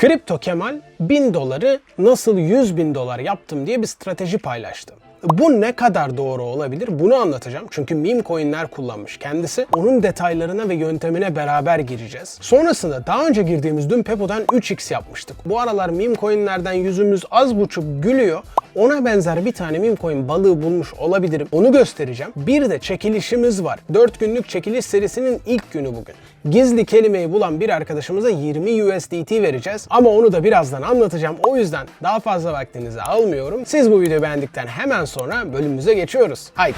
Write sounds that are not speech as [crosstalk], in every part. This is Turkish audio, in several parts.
Kripto Kemal 1000 doları nasıl 100 bin dolar yaptım diye bir strateji paylaştı. Bu ne kadar doğru olabilir bunu anlatacağım. Çünkü meme coinler kullanmış kendisi. Onun detaylarına ve yöntemine beraber gireceğiz. Sonrasında daha önce girdiğimiz dün Pepo'dan 3x yapmıştık. Bu aralar meme coinlerden yüzümüz az buçuk gülüyor. Ona benzer bir tane meme coin balığı bulmuş olabilirim. Onu göstereceğim. Bir de çekilişimiz var. 4 günlük çekiliş serisinin ilk günü bugün. Gizli kelimeyi bulan bir arkadaşımıza 20 USDT vereceğiz. Ama onu da birazdan anlatacağım. O yüzden daha fazla vaktinizi almıyorum. Siz bu videoyu beğendikten hemen sonra bölümümüze geçiyoruz. Haydi.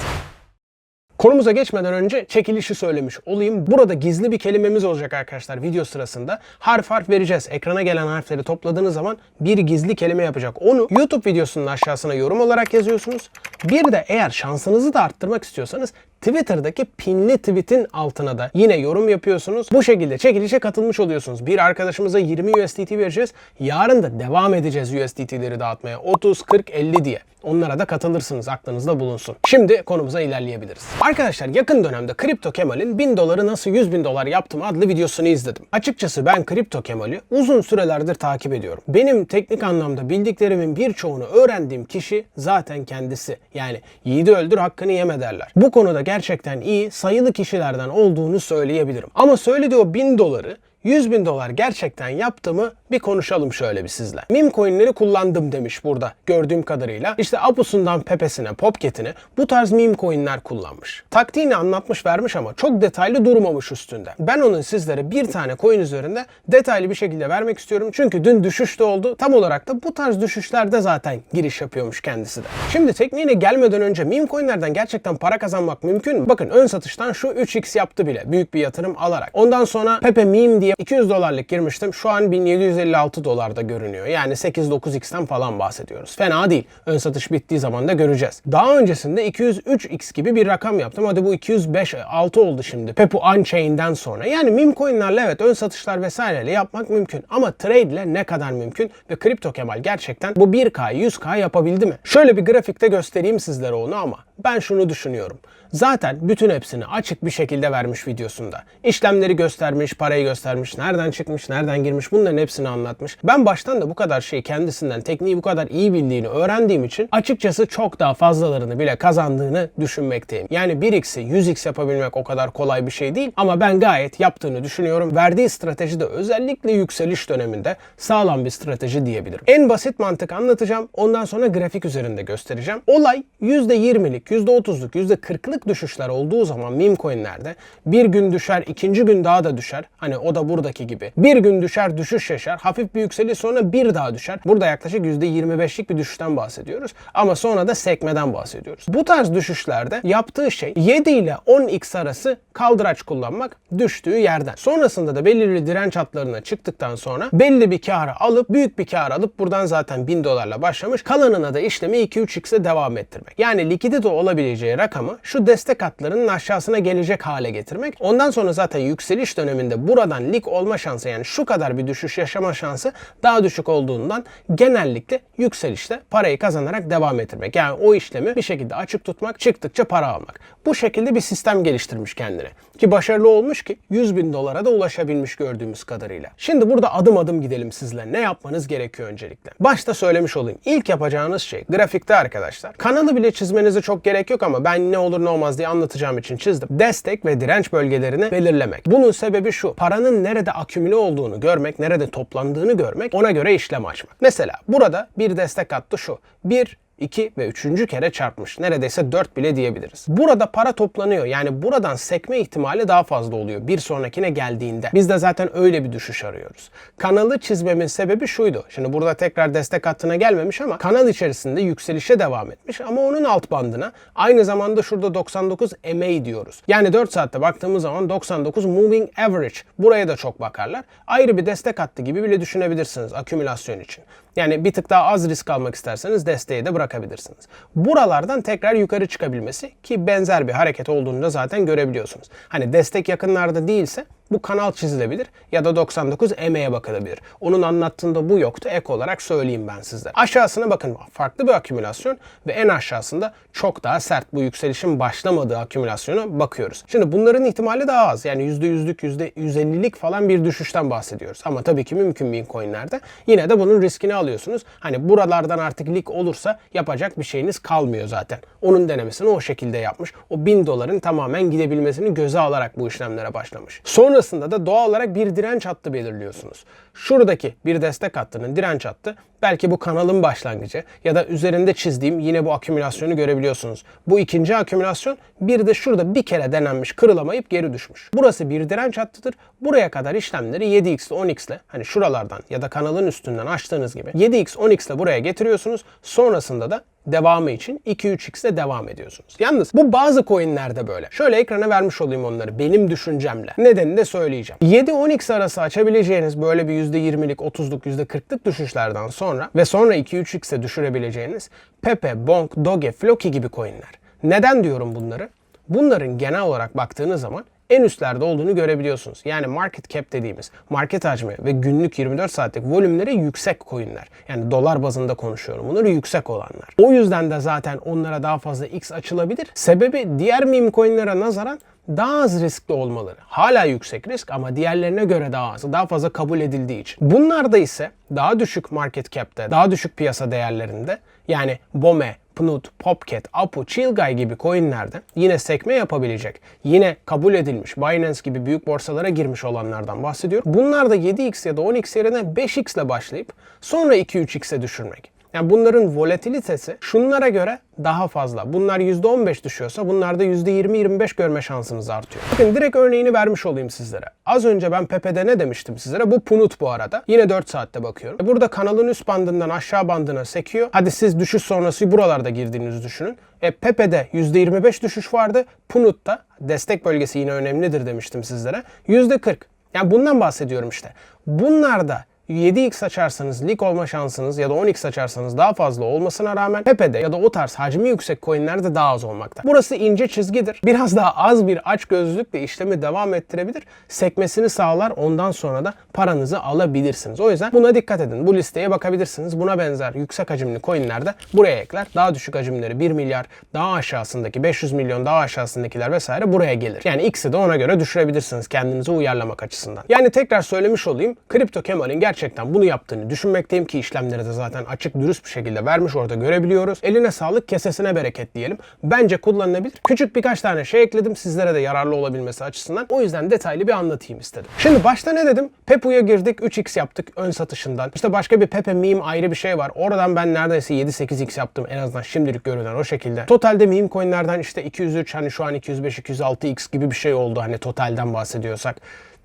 Konumuza geçmeden önce çekilişi söylemiş olayım. Burada gizli bir kelimemiz olacak arkadaşlar video sırasında. Harf harf vereceğiz. Ekrana gelen harfleri topladığınız zaman bir gizli kelime yapacak. Onu YouTube videosunun aşağısına yorum olarak yazıyorsunuz. Bir de eğer şansınızı da arttırmak istiyorsanız Twitter'daki pinli tweet'in altına da yine yorum yapıyorsunuz. Bu şekilde çekilişe katılmış oluyorsunuz. Bir arkadaşımıza 20 USDT vereceğiz. Yarın da devam edeceğiz USDT'leri dağıtmaya. 30, 40, 50 diye. Onlara da katılırsınız aklınızda bulunsun. Şimdi konumuza ilerleyebiliriz. Arkadaşlar yakın dönemde Kripto Kemal'in 1000 doları nasıl 100 bin dolar yaptım adlı videosunu izledim. Açıkçası ben Kripto Kemal'i uzun sürelerdir takip ediyorum. Benim teknik anlamda bildiklerimin birçoğunu öğrendiğim kişi zaten kendisi. Yani yiğidi öldür hakkını yeme derler. Bu konuda gerçekten iyi sayılı kişilerden olduğunu söyleyebilirim. Ama söylediği o 1000 doları 100 bin dolar gerçekten yaptı mı bir konuşalım şöyle bir sizle. Meme coinleri kullandım demiş burada gördüğüm kadarıyla. İşte Apus'undan Pepe'sine, Popket'ine bu tarz meme coinler kullanmış. Taktiğini anlatmış vermiş ama çok detaylı durmamış üstünde. Ben onun sizlere bir tane coin üzerinde detaylı bir şekilde vermek istiyorum. Çünkü dün düşüş de oldu. Tam olarak da bu tarz düşüşlerde zaten giriş yapıyormuş kendisi de. Şimdi tekniğine gelmeden önce meme coinlerden gerçekten para kazanmak mümkün mü? Bakın ön satıştan şu 3x yaptı bile büyük bir yatırım alarak. Ondan sonra Pepe meme diye 200 dolarlık girmiştim. Şu an 1756 dolarda görünüyor. Yani 8-9x'ten falan bahsediyoruz. Fena değil. Ön satış bittiği zaman da göreceğiz. Daha öncesinde 203x gibi bir rakam yaptım. Hadi bu 205 6 oldu şimdi. Pepu Unchain'den sonra. Yani meme coinlerle evet ön satışlar vesaireyle yapmak mümkün. Ama trade ile ne kadar mümkün? Ve Kripto Kemal gerçekten bu 1K 100K yapabildi mi? Şöyle bir grafikte göstereyim sizlere onu ama ben şunu düşünüyorum. Zaten bütün hepsini açık bir şekilde vermiş videosunda. İşlemleri göstermiş, parayı göstermiş, nereden çıkmış, nereden girmiş bunların hepsini anlatmış. Ben baştan da bu kadar şeyi kendisinden, tekniği bu kadar iyi bildiğini öğrendiğim için açıkçası çok daha fazlalarını bile kazandığını düşünmekteyim. Yani 1x'i 100x yapabilmek o kadar kolay bir şey değil ama ben gayet yaptığını düşünüyorum. Verdiği strateji de özellikle yükseliş döneminde sağlam bir strateji diyebilirim. En basit mantık anlatacağım. Ondan sonra grafik üzerinde göstereceğim. Olay %20'lik, %30'luk, %40'lık düşüşler olduğu zaman meme coinlerde bir gün düşer, ikinci gün daha da düşer. Hani o da buradaki gibi. Bir gün düşer, düşüş yaşar. Hafif bir yükseliş sonra bir daha düşer. Burada yaklaşık %25'lik bir düşüşten bahsediyoruz. Ama sonra da sekmeden bahsediyoruz. Bu tarz düşüşlerde yaptığı şey 7 ile 10x arası kaldıraç kullanmak düştüğü yerden. Sonrasında da belirli direnç hatlarına çıktıktan sonra belli bir karı alıp büyük bir kar alıp buradan zaten 1000 dolarla başlamış. Kalanına da işlemi 2-3x'e devam ettirmek. Yani likidite olabileceği rakamı şu destek hatlarının aşağısına gelecek hale getirmek. Ondan sonra zaten yükseliş döneminde buradan lik olma şansı yani şu kadar bir düşüş yaşama şansı daha düşük olduğundan genellikle yükselişte parayı kazanarak devam ettirmek. Yani o işlemi bir şekilde açık tutmak, çıktıkça para almak. Bu şekilde bir sistem geliştirmiş kendine. Ki başarılı olmuş ki 100 bin dolara da ulaşabilmiş gördüğümüz kadarıyla. Şimdi burada adım adım gidelim sizle. Ne yapmanız gerekiyor öncelikle? Başta söylemiş olayım. İlk yapacağınız şey grafikte arkadaşlar. Kanalı bile çizmenize çok gerek yok ama ben ne olur ne olmaz diye anlatacağım için çizdim. Destek ve direnç bölgelerini belirlemek. Bunun sebebi şu. Paranın nerede akümüle olduğunu görmek, nerede toplandığını görmek, ona göre işlem açmak. Mesela burada bir destek hattı şu. 1 2 ve 3. kere çarpmış. Neredeyse 4 bile diyebiliriz. Burada para toplanıyor. Yani buradan sekme ihtimali daha fazla oluyor bir sonrakine geldiğinde. Biz de zaten öyle bir düşüş arıyoruz. Kanalı çizmemin sebebi şuydu. Şimdi burada tekrar destek hattına gelmemiş ama kanal içerisinde yükselişe devam etmiş ama onun alt bandına aynı zamanda şurada 99 MA diyoruz. Yani 4 saatte baktığımız zaman 99 moving average. Buraya da çok bakarlar. Ayrı bir destek hattı gibi bile düşünebilirsiniz akümülasyon için. Yani bir tık daha az risk almak isterseniz desteği de bırakabilirsiniz. Buralardan tekrar yukarı çıkabilmesi ki benzer bir hareket olduğunu da zaten görebiliyorsunuz. Hani destek yakınlarda değilse bu kanal çizilebilir ya da 99 emeğe bakılabilir. Onun anlattığında bu yoktu. Ek olarak söyleyeyim ben size. Aşağısına bakın farklı bir akümülasyon ve en aşağısında çok daha sert bu yükselişin başlamadığı akümülasyona bakıyoruz. Şimdi bunların ihtimali daha az. Yani %100'lük %150'lik falan bir düşüşten bahsediyoruz. Ama tabii ki mümkün bir coinlerde yine de bunun riskini alıyorsunuz. Hani buralardan artık lik olursa yapacak bir şeyiniz kalmıyor zaten. Onun denemesini o şekilde yapmış. O 1000 doların tamamen gidebilmesini göze alarak bu işlemlere başlamış. Sonrasında da doğal olarak bir direnç hattı belirliyorsunuz. Şuradaki bir destek hattının direnç hattı belki bu kanalın başlangıcı ya da üzerinde çizdiğim yine bu akümülasyonu görebiliyorsunuz. Bu ikinci akümülasyon bir de şurada bir kere denenmiş kırılamayıp geri düşmüş. Burası bir direnç hattıdır. Buraya kadar işlemleri 7x ile 10x ile hani şuralardan ya da kanalın üstünden açtığınız gibi 7x 10x ile buraya getiriyorsunuz. Sonrasında da devamı için 2-3x ile devam ediyorsunuz. Yalnız bu bazı coinlerde böyle. Şöyle ekrana vermiş olayım onları benim düşüncemle. Nedenini de söyleyeceğim. 7-10x arası açabileceğiniz böyle bir %20'lik, 30'luk, %40'lık düşüşlerden sonra ve sonra 2-3x'e düşürebileceğiniz Pepe, Bonk, Doge, Floki gibi coinler. Neden diyorum bunları? Bunların genel olarak baktığınız zaman en üstlerde olduğunu görebiliyorsunuz. Yani market cap dediğimiz market hacmi ve günlük 24 saatlik volümleri yüksek coinler. Yani dolar bazında konuşuyorum. Bunları yüksek olanlar. O yüzden de zaten onlara daha fazla X açılabilir. Sebebi diğer meme coinlere nazaran daha az riskli olmaları. Hala yüksek risk ama diğerlerine göre daha az, daha fazla kabul edildiği için. Bunlarda ise daha düşük market cap'te, daha düşük piyasa değerlerinde yani BOME, Pnut, Popcat, Apu, Chillguy gibi coinlerde yine sekme yapabilecek, yine kabul edilmiş Binance gibi büyük borsalara girmiş olanlardan bahsediyorum. Bunlar da 7x ya da 10x yerine 5x ile başlayıp sonra 2-3x'e düşürmek. Yani bunların volatilitesi şunlara göre daha fazla. Bunlar %15 düşüyorsa bunlarda %20-25 görme şansınız artıyor. Bakın direkt örneğini vermiş olayım sizlere. Az önce ben Pepe'de ne demiştim sizlere? Bu Punut bu arada. Yine 4 saatte bakıyorum. Burada kanalın üst bandından aşağı bandına sekiyor. Hadi siz düşüş sonrası buralarda girdiğinizi düşünün. E, Pepe'de %25 düşüş vardı. Punut'ta destek bölgesi yine önemlidir demiştim sizlere. %40. Yani bundan bahsediyorum işte. Bunlarda 7x açarsanız lig olma şansınız ya da 10x açarsanız daha fazla olmasına rağmen Pepe'de ya da o tarz hacmi yüksek coinlerde daha az olmakta. Burası ince çizgidir. [laughs] Biraz daha az bir aç gözlükle işlemi devam ettirebilir. Sekmesini sağlar ondan sonra da paranızı alabilirsiniz. O yüzden buna dikkat edin. Bu listeye bakabilirsiniz. Buna benzer yüksek hacimli coinlerde buraya ekler. Daha düşük hacimleri 1 milyar daha aşağısındaki 500 milyon daha aşağısındakiler vesaire buraya gelir. Yani X'i de ona göre düşürebilirsiniz kendinizi uyarlamak açısından. Yani tekrar söylemiş olayım. Kripto Kemal'in gerçekten gerçekten bunu yaptığını düşünmekteyim ki işlemleri de zaten açık dürüst bir şekilde vermiş orada görebiliyoruz. Eline sağlık kesesine bereket diyelim. Bence kullanılabilir. Küçük birkaç tane şey ekledim sizlere de yararlı olabilmesi açısından. O yüzden detaylı bir anlatayım istedim. Şimdi başta ne dedim? Pepu'ya girdik 3x yaptık ön satışından. İşte başka bir Pepe meme ayrı bir şey var. Oradan ben neredeyse 7-8x yaptım en azından şimdilik görünen o şekilde. Totalde meme coinlerden işte 203 hani şu an 205 206x gibi bir şey oldu hani totalden bahsediyorsak.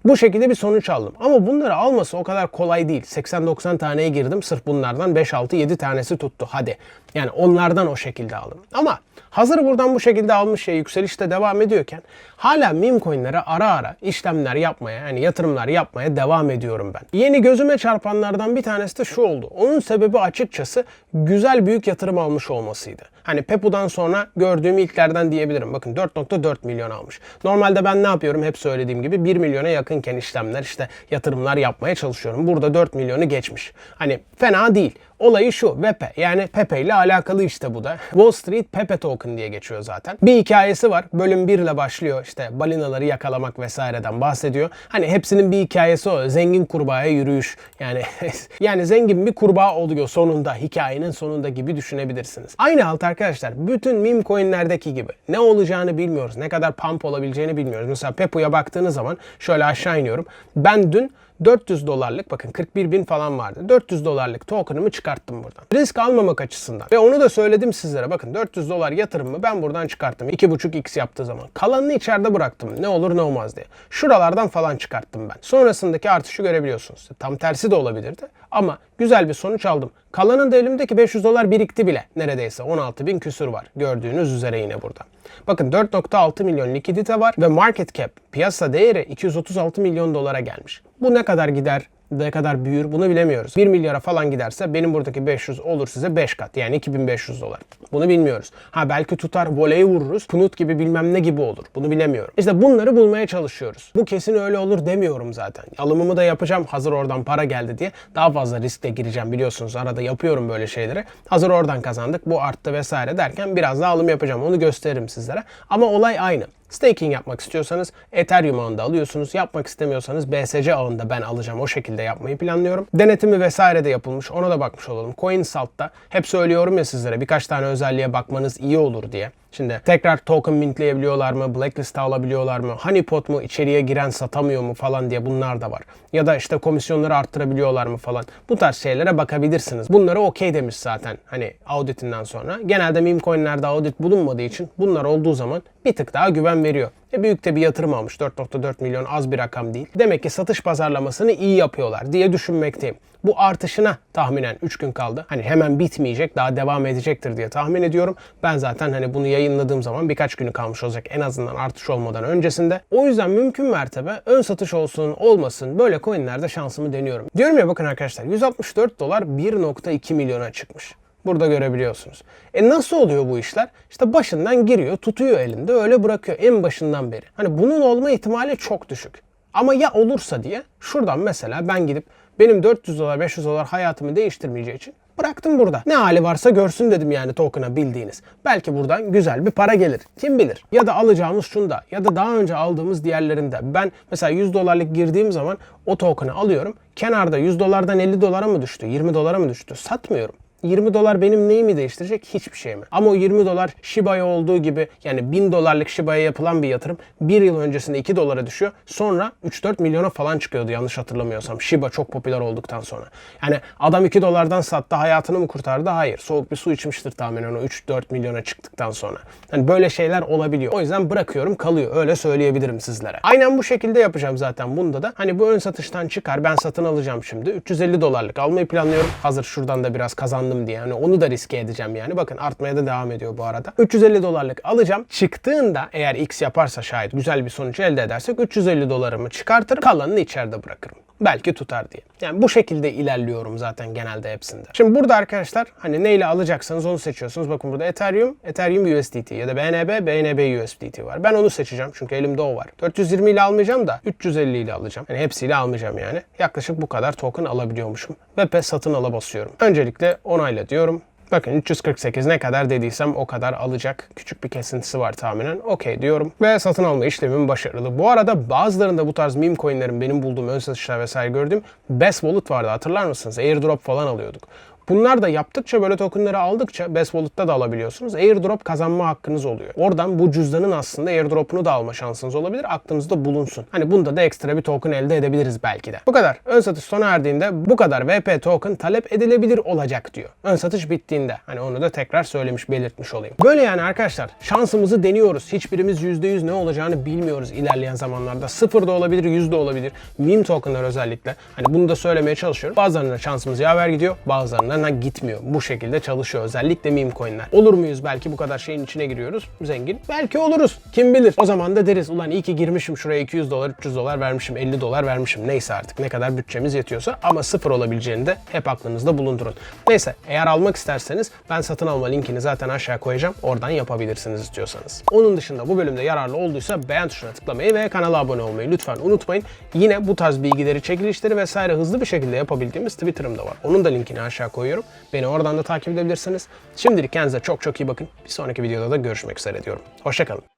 Bu şekilde bir sonuç aldım. Ama bunları alması o kadar kolay değil. 80-90 taneye girdim. Sırf bunlardan 5-6-7 tanesi tuttu. Hadi. Yani onlardan o şekilde aldım. Ama hazır buradan bu şekilde almış şey yükselişte devam ediyorken hala meme coinlere ara ara işlemler yapmaya yani yatırımlar yapmaya devam ediyorum ben. Yeni gözüme çarpanlardan bir tanesi de şu oldu. Onun sebebi açıkçası güzel büyük yatırım almış olmasıydı. Hani Pepu'dan sonra gördüğüm ilklerden diyebilirim. Bakın 4.4 milyon almış. Normalde ben ne yapıyorum hep söylediğim gibi 1 milyona yakınken işlemler işte yatırımlar yapmaya çalışıyorum. Burada 4 milyonu geçmiş. Hani fena değil. Olayı şu Vepe yani Pepe ile alakalı işte bu da. Wall Street Pepe Token diye geçiyor zaten. Bir hikayesi var. Bölüm 1 ile başlıyor işte balinaları yakalamak vesaireden bahsediyor. Hani hepsinin bir hikayesi o. Zengin kurbağaya yürüyüş. Yani [laughs] yani zengin bir kurbağa oluyor sonunda hikayenin sonunda gibi düşünebilirsiniz. Aynı halt arkadaşlar bütün meme coinlerdeki gibi. Ne olacağını bilmiyoruz. Ne kadar pump olabileceğini bilmiyoruz. Mesela Pepu'ya baktığınız zaman şöyle aşağı iniyorum. Ben dün 400 dolarlık bakın 41 bin falan vardı. 400 dolarlık token'ımı çıkarttım buradan. Risk almamak açısından. Ve onu da söyledim sizlere. Bakın 400 dolar yatırımımı ben buradan çıkarttım. 2.5x yaptığı zaman. Kalanını içeride bıraktım. Ne olur ne olmaz diye. Şuralardan falan çıkarttım ben. Sonrasındaki artışı görebiliyorsunuz. Tam tersi de olabilirdi. Ama güzel bir sonuç aldım. Kalanın da elimdeki 500 dolar birikti bile. Neredeyse 16 bin küsür var. Gördüğünüz üzere yine burada. Bakın 4.6 milyon likidite var ve market cap piyasa değeri 236 milyon dolara gelmiş. Bu ne kadar gider? Ne kadar büyür bunu bilemiyoruz. 1 milyara falan giderse benim buradaki 500 olur size 5 kat yani 2500 dolar. Bunu bilmiyoruz. Ha belki tutar voleyi vururuz. Kunut gibi bilmem ne gibi olur. Bunu bilemiyorum. İşte bunları bulmaya çalışıyoruz. Bu kesin öyle olur demiyorum zaten. Alımımı da yapacağım hazır oradan para geldi diye. Daha fazla riskle gireceğim biliyorsunuz. Arada yapıyorum böyle şeyleri. Hazır oradan kazandık bu arttı vesaire derken biraz daha alım yapacağım. Onu gösteririm sizlere. Ama olay aynı. Staking yapmak istiyorsanız Ethereum ağında alıyorsunuz. Yapmak istemiyorsanız BSC ağında ben alacağım. O şekilde yapmayı planlıyorum. Denetimi vesaire de yapılmış. Ona da bakmış olalım. CoinSalt'ta hep söylüyorum ya sizlere birkaç tane özelliğe bakmanız iyi olur diye. Şimdi tekrar token mintleyebiliyorlar mı? Blacklist alabiliyorlar mı? Honeypot mu? içeriye giren satamıyor mu falan diye bunlar da var. Ya da işte komisyonları arttırabiliyorlar mı falan. Bu tarz şeylere bakabilirsiniz. Bunları okey demiş zaten hani auditinden sonra. Genelde meme coinlerde audit bulunmadığı için bunlar olduğu zaman bir tık daha güven veriyor. E büyük de bir yatırım almış. 4.4 milyon az bir rakam değil. Demek ki satış pazarlamasını iyi yapıyorlar diye düşünmekteyim. Bu artışına tahminen 3 gün kaldı. Hani hemen bitmeyecek, daha devam edecektir diye tahmin ediyorum. Ben zaten hani bunu yayınladığım zaman birkaç günü kalmış olacak en azından artış olmadan öncesinde. O yüzden mümkün mertebe ön satış olsun olmasın böyle coinlerde şansımı deniyorum. Diyorum ya bakın arkadaşlar 164 dolar 1.2 milyona çıkmış. Burada görebiliyorsunuz. E nasıl oluyor bu işler? İşte başından giriyor, tutuyor elinde, öyle bırakıyor en başından beri. Hani bunun olma ihtimali çok düşük. Ama ya olursa diye şuradan mesela ben gidip benim 400 dolar 500 dolar hayatımı değiştirmeyeceği için bıraktım burada. Ne hali varsa görsün dedim yani token'a bildiğiniz. Belki buradan güzel bir para gelir. Kim bilir. Ya da alacağımız şunda ya da daha önce aldığımız diğerlerinde. Ben mesela 100 dolarlık girdiğim zaman o token'ı alıyorum. Kenarda 100 dolardan 50 dolara mı düştü? 20 dolara mı düştü? Satmıyorum. 20 dolar benim neyimi değiştirecek? Hiçbir şey mi? Ama o 20 dolar Shiba'ya olduğu gibi yani 1000 dolarlık Shiba'ya yapılan bir yatırım bir yıl öncesinde 2 dolara düşüyor. Sonra 3-4 milyona falan çıkıyordu yanlış hatırlamıyorsam. Shiba çok popüler olduktan sonra. Yani adam 2 dolardan sattı hayatını mı kurtardı? Hayır. Soğuk bir su içmiştir tahminen o 3-4 milyona çıktıktan sonra. Hani böyle şeyler olabiliyor. O yüzden bırakıyorum kalıyor. Öyle söyleyebilirim sizlere. Aynen bu şekilde yapacağım zaten bunda da. Hani bu ön satıştan çıkar ben satın alacağım şimdi. 350 dolarlık almayı planlıyorum. Hazır şuradan da biraz kazandım diye. Yani onu da riske edeceğim yani. Bakın artmaya da devam ediyor bu arada. 350 dolarlık alacağım. Çıktığında eğer X yaparsa şayet güzel bir sonuç elde edersek 350 dolarımı çıkartırım. Kalanını içeride bırakırım. Belki tutar diye. Yani bu şekilde ilerliyorum zaten genelde hepsinde. Şimdi burada arkadaşlar hani neyle alacaksanız onu seçiyorsunuz. Bakın burada Ethereum, Ethereum USDT ya da BNB, BNB USDT var. Ben onu seçeceğim çünkü elimde o var. 420 ile almayacağım da 350 ile alacağım. Yani hepsiyle almayacağım yani. Yaklaşık bu kadar token alabiliyormuşum. Ve PES satın ala basıyorum. Öncelikle onayla diyorum. Bakın 348 ne kadar dediysem o kadar alacak. Küçük bir kesintisi var tahminen. Okey diyorum. Ve satın alma işlemim başarılı. Bu arada bazılarında bu tarz meme coinlerin benim bulduğum ön satışlar vesaire gördüğüm Best Wallet vardı hatırlar mısınız? Airdrop falan alıyorduk. Bunlar da yaptıkça böyle tokenları aldıkça Best Wallet'ta da alabiliyorsunuz. Airdrop kazanma hakkınız oluyor. Oradan bu cüzdanın aslında airdrop'unu da alma şansınız olabilir. Aklınızda bulunsun. Hani bunda da ekstra bir token elde edebiliriz belki de. Bu kadar. Ön satış sona erdiğinde bu kadar VP token talep edilebilir olacak diyor. Ön satış bittiğinde. Hani onu da tekrar söylemiş, belirtmiş olayım. Böyle yani arkadaşlar. Şansımızı deniyoruz. Hiçbirimiz %100 ne olacağını bilmiyoruz ilerleyen zamanlarda. Sıfır da olabilir, 100 de olabilir. Meme tokenlar özellikle. Hani bunu da söylemeye çalışıyorum. Bazılarına şansımız yaver gidiyor. Bazılarına gitmiyor. Bu şekilde çalışıyor. Özellikle meme coinler. Olur muyuz belki bu kadar şeyin içine giriyoruz zengin? Belki oluruz. Kim bilir. O zaman da deriz ulan iyi ki girmişim şuraya 200 dolar 300 dolar vermişim 50 dolar vermişim. Neyse artık ne kadar bütçemiz yetiyorsa ama sıfır olabileceğini de hep aklınızda bulundurun. Neyse eğer almak isterseniz ben satın alma linkini zaten aşağı koyacağım. Oradan yapabilirsiniz istiyorsanız. Onun dışında bu bölümde yararlı olduysa beğen tuşuna tıklamayı ve kanala abone olmayı lütfen unutmayın. Yine bu tarz bilgileri, çekilişleri vesaire hızlı bir şekilde yapabildiğimiz Twitter'ım da var. Onun da linkini aşağı koyuyorum. Beni oradan da takip edebilirsiniz. Şimdilik kendinize çok çok iyi bakın. Bir sonraki videoda da görüşmek üzere diyorum. Hoşçakalın.